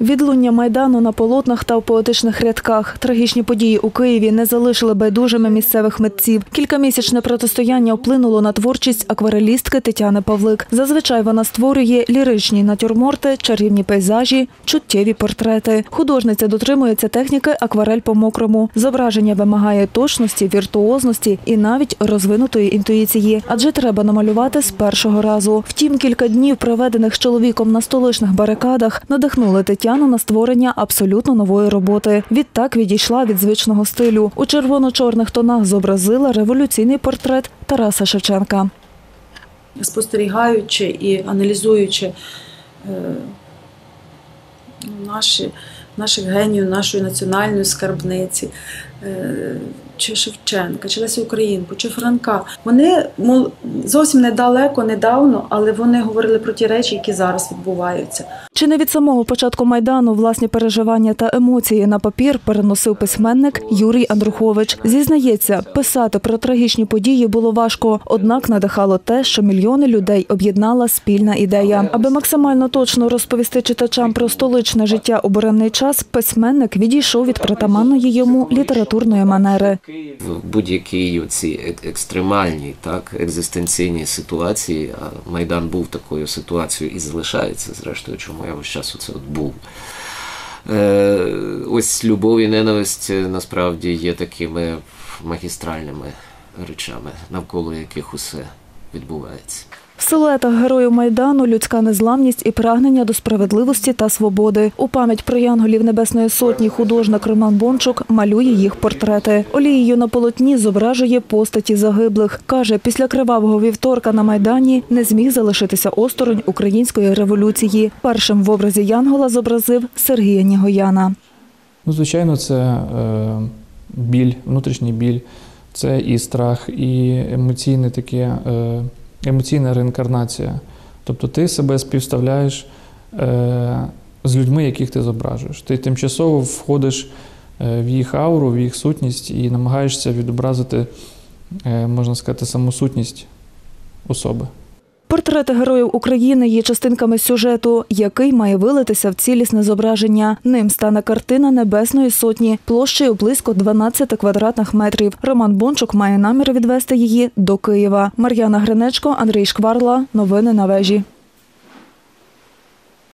Відлуння майдану на полотнах та в поетичних рядках. Трагічні події у Києві не залишили байдужими місцевих митців. Кількамісячне протистояння вплинуло на творчість акварелістки Тетяни Павлик. Зазвичай вона створює ліричні натюрморти, чарівні пейзажі, чуттєві портрети. Художниця дотримується техніки акварель по мокрому. Зображення вимагає точності, віртуозності і навіть розвинутої інтуїції, адже треба намалювати з першого разу. Втім, кілька днів, проведених з чоловіком на столичних барикадах, надихнули Тетяну на створення абсолютно нової роботи. Відтак відійшла від звичного стилю. У червоно-чорних тонах зобразила революційний портрет Тараса Шевченка. спостерігаючи і аналізуючи е, ну, наші, наших генію, нашої національної скарбниці, е, чи Шевченка, чи Лесі Українку, чи Франка, вони зовсім недалеко, недавно, але вони говорили про ті речі, які зараз відбуваються. Чи не від самого початку майдану власні переживання та емоції на папір переносив письменник Юрій Андрухович. Зізнається, писати про трагічні події було важко, однак надихало те, що мільйони людей об'єднала спільна ідея. Аби максимально точно розповісти читачам про столичне життя у буремний час, письменник відійшов від притаманної йому літературної манери. в будь-якій цій екстремальній, так, екзистенційній ситуації, а Майдан був такою ситуацією і залишається, зрештою, чому я весь часу це от був. Е, ось любов і ненависть е, насправді є такими магістральними речами, навколо яких усе відбувається. В силуетах героїв майдану людська незламність і прагнення до справедливості та свободи. У пам'ять про янголів Небесної Сотні художник Роман Бончук малює їх портрети. Олією на полотні зображує постаті загиблих. Каже, після кривавого вівторка на майдані не зміг залишитися осторонь української революції. Першим в образі Янгола зобразив Сергія Нігояна. Ну, звичайно, це е, біль, внутрішній біль, це і страх, і емоційне таке, е, емоційна реінкарнація. Тобто ти себе співставляєш е, з людьми, яких ти зображуєш. Ти тимчасово входиш е, в їх ауру, в їх сутність і намагаєшся відобразити, е, можна сказати, саму сутність особи. Портрети героїв України є частинками сюжету, який має вилитися в цілісне зображення. Ним стане картина Небесної сотні площею близько 12 квадратних метрів. Роман Бончук має намір відвести її до Києва. Мар'яна Гринечко, Андрій Шкварла. Новини на вежі.